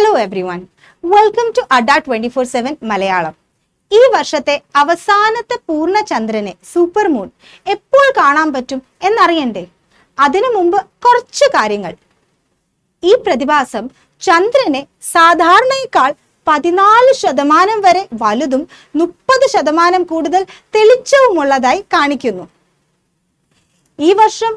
Hello everyone welcome to Ada twenty four seven Malayalam ഈ വർഷത്തെ അവസാനത്തെ പൂർണചന്ദ്രനെ സൂപ്പർ മൂൺ എപ്പോൾ കാണാൻ പറ്റും എന്നറിയണ്ടേ? അതിനു മുമ്പ് കുറച്ച് കാര്യങ്ങൾ. ഈ പ്രതിഭാസം ചന്ദ്രനെ സാധാരണയേക്കാൾ പതിനാല് ശതമാനം വരെ വലുതും മുപ്പത് ശതമാനം കൂടുതൽ തെളിച്ചവുമുള്ളതായി കാണിക്കുന്നു. ഈ വർഷം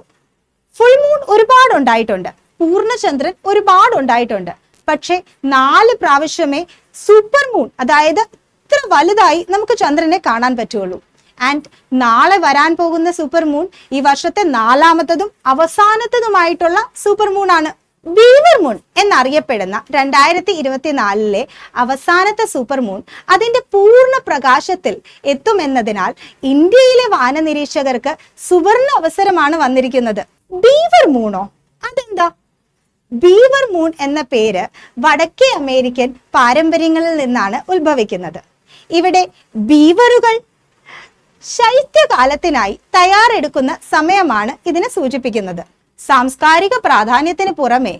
ഫുൾ മൂൺ ഒരുപാട് ഉണ്ടായിട്ടുണ്ട് പൂർണചന്ദ്രൻ ഒരുപാട് ഉണ്ടായിട്ടുണ്ട് പക്ഷെ നാല് പ്രാവശ്യമേ സൂപ്പർ മൂൺ അതായത് ഇത്ര വലുതായി നമുക്ക് ചന്ദ്രനെ കാണാൻ പറ്റുള്ളൂ. ആൻഡ് നാളെ വരാൻ പോകുന്ന സൂപ്പർ മൂൺ ഈ വർഷത്തെ നാലാമത്തതും അവസാനത്തതുമായിട്ടുള്ള സൂപ്പർ മൂൺ ആണ് ബീവർ മൂൺ എന്നറിയപ്പെടുന്ന രണ്ടായിരത്തി ഇരുപത്തിനാലിലെ അവസാനത്തെ സൂപ്പർ മൂൺ അതിന്റെ പൂർണ പ്രകാശത്തിൽ എത്തുമെന്നതിനാൽ ഇന്ത്യയിലെ വാനനിരീക്ഷകർക്ക് സുവർണ അവസരമാണ് വന്നിരിക്കുന്നത്. ബീവർ മൂണോ അതെന്താ? ബീവർ മൂൺ എന്ന പേര് വടക്കേ അമേരിക്കൻ പാരമ്പര്യങ്ങളിൽ നിന്നാണ് ഉത്ഭവിക്കുന്നത്. ഇവിടെ ബീവറുകൾ ശൈത്യകാലത്തിനായി തയ്യാറെടുക്കുന്ന സമയമാണ് ഇതിനെ സൂചിപ്പിക്കുന്നത്. സാംസ്കാരിക പ്രാധാന്യത്തിന് പുറമെ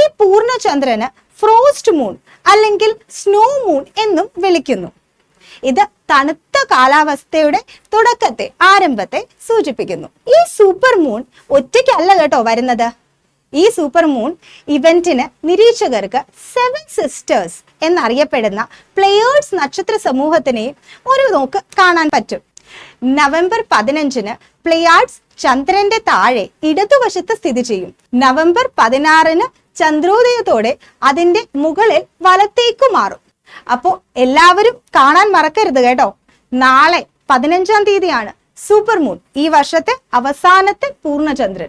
ഈ പൂർണചന്ദ്രന് ഫ്രോസ്റ്റ് മൂൺ അല്ലെങ്കിൽ സ്നോ മൂൺ എന്നും വിളിക്കുന്നു. ഇത് തണുത്ത കാലാവസ്ഥയുടെ തുടക്കത്തെ ആരംഭത്തെ സൂചിപ്പിക്കുന്നു. ഈ സൂപ്പർ മൂൺ ഒറ്റയ്ക്കല്ല കേട്ടോ വരുന്നത്. ഈ സൂപ്പർ മൂൺ ഇവന്റിന് നിരീക്ഷകർക്ക് സെവൻ സിസ്റ്റേഴ്സ് എന്നറിയപ്പെടുന്ന പ്ലേയേഴ്സ് നക്ഷത്ര സമൂഹത്തിനെയും ഒരു നോക്ക് കാണാൻ പറ്റും. നവംബർ പതിനഞ്ചിന് പ്ലേയാർഡ്സ് ചന്ദ്രന്റെ താഴെ ഇടതുവശത്ത് സ്ഥിതി ചെയ്യും. നവംബർ പതിനാറിന് ചന്ദ്രോദയത്തോടെ അതിന്റെ മുകളിൽ വലത്തേക്ക് മാറും. അപ്പോ എല്ലാവരും കാണാൻ മറക്കരുത് കേട്ടോ. നാളെ പതിനഞ്ചാം തീയതിയാണ് സൂപ്പർ മൂൺ. ഈ വർഷത്തെ അവസാനത്തെ പൂർണചന്ദ്രൻ.